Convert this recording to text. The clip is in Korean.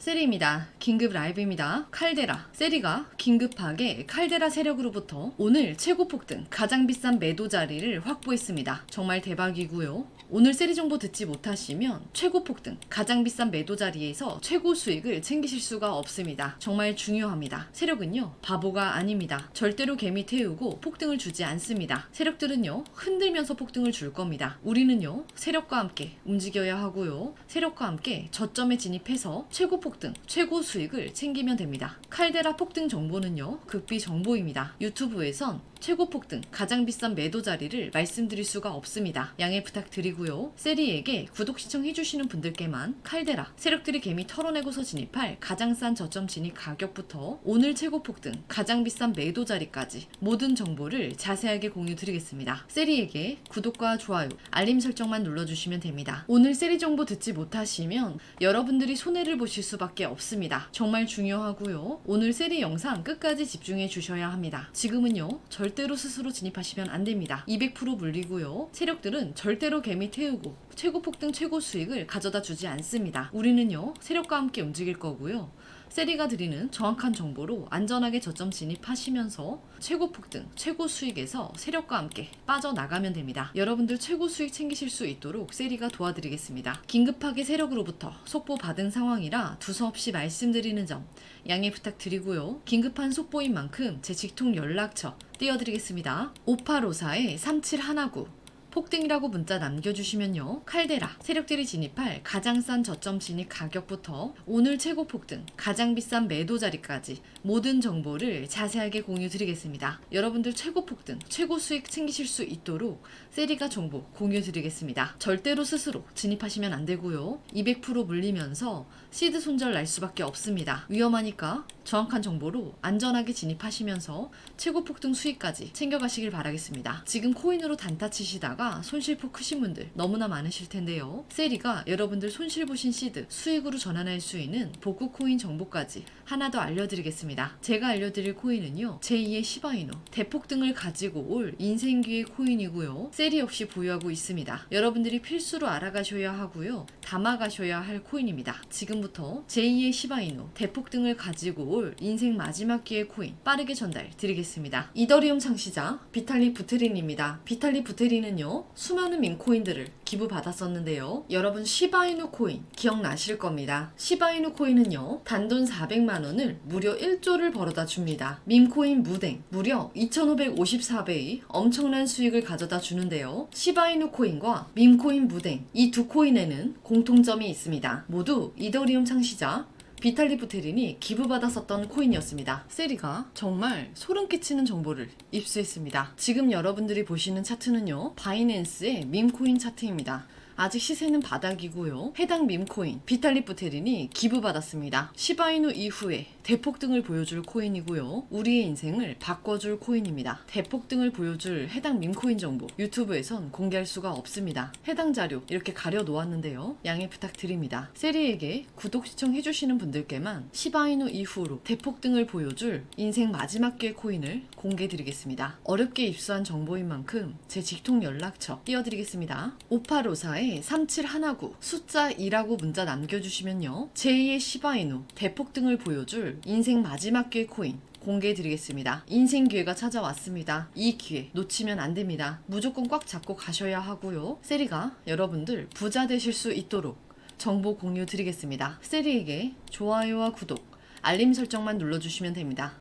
세리입니다. 긴급 라이브입니다. 칼데라. 세리가 긴급하게 칼데라 세력으로부터 오늘 최고 폭 등 가장 비싼 매도 자리를 확보했습니다. 정말 대박이고요. 오늘 세리 정보 듣지 못하시면 최고 폭 등 가장 비싼 매도 자리에서 최고 수익을 챙기실 수가 없습니다. 정말 중요합니다. 세력은요 바보가 아닙니다. 절대로 개미 태우고 폭등을 주지 않습니다. 세력들은요 흔들면서 폭등을 줄 겁니다. 우리는요 세력과 함께 움직여야 하고요. 세력과 함께 저점에 진입해서 최고 폭 등, 최고 수익을 챙기면 됩니다. 칼데라 폭등 정보는요, 극비 정보입니다. 유튜브에선 최고 폭등, 가장 비싼 매도 자리를 말씀드릴 수가 없습니다. 양해 부탁드리고요. 세리에게 구독 시청해주시는 분들께만 칼데라, 세력들이 개미 털어내고서 진입할 가장 싼 저점 진입 가격부터 오늘 최고 폭등, 가장 비싼 매도 자리까지 모든 정보를 자세하게 공유드리겠습니다. 세리에게 구독과 좋아요, 알림 설정만 눌러주시면 됩니다. 오늘 세리 정보 듣지 못하시면 여러분들이 손해를 보실 수밖에 없습니다. 정말 중요하고요. 오늘 세리 영상 끝까지 집중해 주셔야 합니다. 지금은요, 절 대로 스스로 진입하시면 안 됩니다. 200% 물리고요. 세력들은 절대로 개미 태우고 최고 폭등 최고 수익을 가져다 주지 않습니다. 우리는요, 세력과 함께 움직일 거고요. 세리가 드리는 정확한 정보로 안전하게 저점 진입하시면서 최고 폭등, 최고 수익에서 세력과 함께 빠져나가면 됩니다. 여러분들 최고 수익 챙기실 수 있도록 세리가 도와드리겠습니다. 긴급하게 세력으로부터 속보 받은 상황이라 두서없이 말씀드리는 점 양해 부탁드리고요. 긴급한 속보인 만큼 제 직통 연락처 띄워드리겠습니다. 5854에 3719 폭등이라고 문자 남겨주시면요. 칼데라, 세력들이 진입할 가장 싼 저점 진입 가격부터 오늘 최고 폭등, 가장 비싼 매도 자리까지 모든 정보를 자세하게 공유 드리겠습니다. 여러분들 최고 폭등, 최고 수익 챙기실 수 있도록 세리가 정보 공유 드리겠습니다. 절대로 스스로 진입하시면 안 되고요. 200% 물리면서 시드 손절 날 수밖에 없습니다. 위험하니까 정확한 정보로 안전하게 진입하시면서 최고 폭등 수익까지 챙겨가시길 바라겠습니다. 지금 코인으로 단타 치시다가 손실폭 크신 분들 너무나 많으실 텐데요. 세리가 여러분들 손실 보신 시드 수익으로 전환할 수 있는 복구 코인 정보까지 하나 더 알려드리겠습니다. 제가 알려드릴 코인은요. 제2의 시바이노 대폭등을 가지고 올 인생기의 코인이고요. 세리 역시 보유하고 있습니다. 여러분들이 필수로 알아가셔야 하고요. 담아가셔야 할 코인입니다. 지금부터 제2의 시바이노 대폭 등을 가지고 올 인생 마지막 기회 코인 빠르게 전달 드리겠습니다. 이더리움 창시자 비탈리 부테린입니다. 비탈리 부테린은요 수많은 밈코인들을 기부 받았었는데요. 여러분 시바이누 코인 기억나실 겁니다. 시바이누 코인은요 단돈 400만 원을 무려 1조를 벌어다 줍니다. 밈코인 무댕 무려 2,554배의 엄청난 수익을 가져다 주는데요. 시바이누 코인과 밈코인 무댕 이 두 코인에는 공통점이 있습니다. 모두 이더리움 창시자 비탈리 부테린이 기부받았었던 코인이었습니다. 세리가 정말 소름 끼치는 정보를 입수했습니다. 지금 여러분들이 보시는 차트는요, 바이낸스의 밈코인 차트입니다. 아직 시세는 바닥이고요. 해당 밈코인 비탈리 부테린이 기부받았습니다. 시바이누 이후에 대폭등을 보여줄 코인이고요. 우리의 인생을 바꿔줄 코인입니다. 대폭등을 보여줄 해당 밈코인 정보 유튜브에선 공개할 수가 없습니다. 해당 자료 이렇게 가려 놓았는데요. 양해 부탁드립니다. 세리에게 구독 시청해주시는 분들께만 시바이누 이후로 대폭등을 보여줄 인생 마지막 기회 코인을 공개드리겠습니다. 어렵게 입수한 정보인 만큼 제 직통 연락처 띄워드리겠습니다. 5854에 3719 숫자 2라고 문자 남겨주시면요. 제2의 시바이누 대폭등을 보여줄 인생 마지막 기회 코인 공개해드리겠습니다. 인생 기회가 찾아왔습니다. 이 기회 놓치면 안 됩니다. 무조건 꽉 잡고 가셔야 하고요. 세리가 여러분들 부자 되실 수 있도록 정보 공유 드리겠습니다. 세리에게 좋아요와 구독, 알림 설정만 눌러주시면 됩니다.